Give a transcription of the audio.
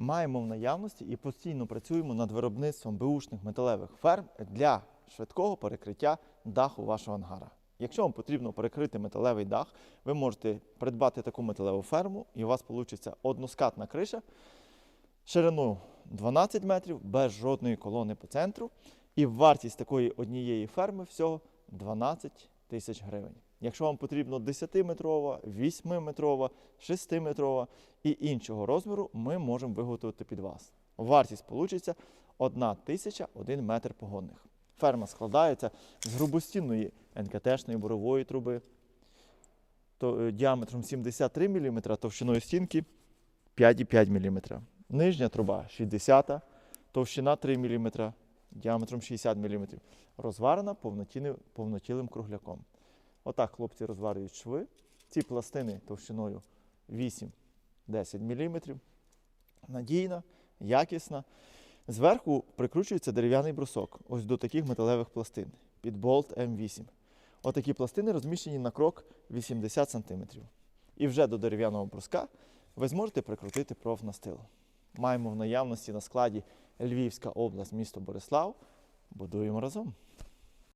маємо в наявності і постійно працюємо над виробництвом беушних металевих ферм для швидкого перекриття даху вашого ангара. Якщо вам потрібно перекрити металевий дах, ви можете придбати таку металеву ферму, і у вас вийде односкатна криша шириною 12 метрів без жодної колони по центру. І вартість такої однієї ферми всього 12 тисяч гривень. Якщо вам потрібно 10-метрова, 8-метрова, 6-метрова і іншого розміру, ми можемо виготовити під вас. Вартість вийде 1 тисяча 1 метр погодних. Ферма складається з грубостінної НКТшної борової труби то, е, діаметром 73 мм, товщиною стінки 5,5 мм. Нижня труба 60, товщина 3 мм, діаметром 60 мм. Розварена повнотілим кругляком. Отак хлопці розварюють шви. Ці пластини товщиною 8-10 мм. Надійна, якісна. Зверху прикручується дерев'яний брусок, ось до таких металевих пластин під болт М8. Отакі пластини розміщені на крок 80 см. І вже до дерев'яного бруска ви зможете прикрутити профнастил. Маємо в наявності на складі Львівська область, місто Борислав. Будуємо разом.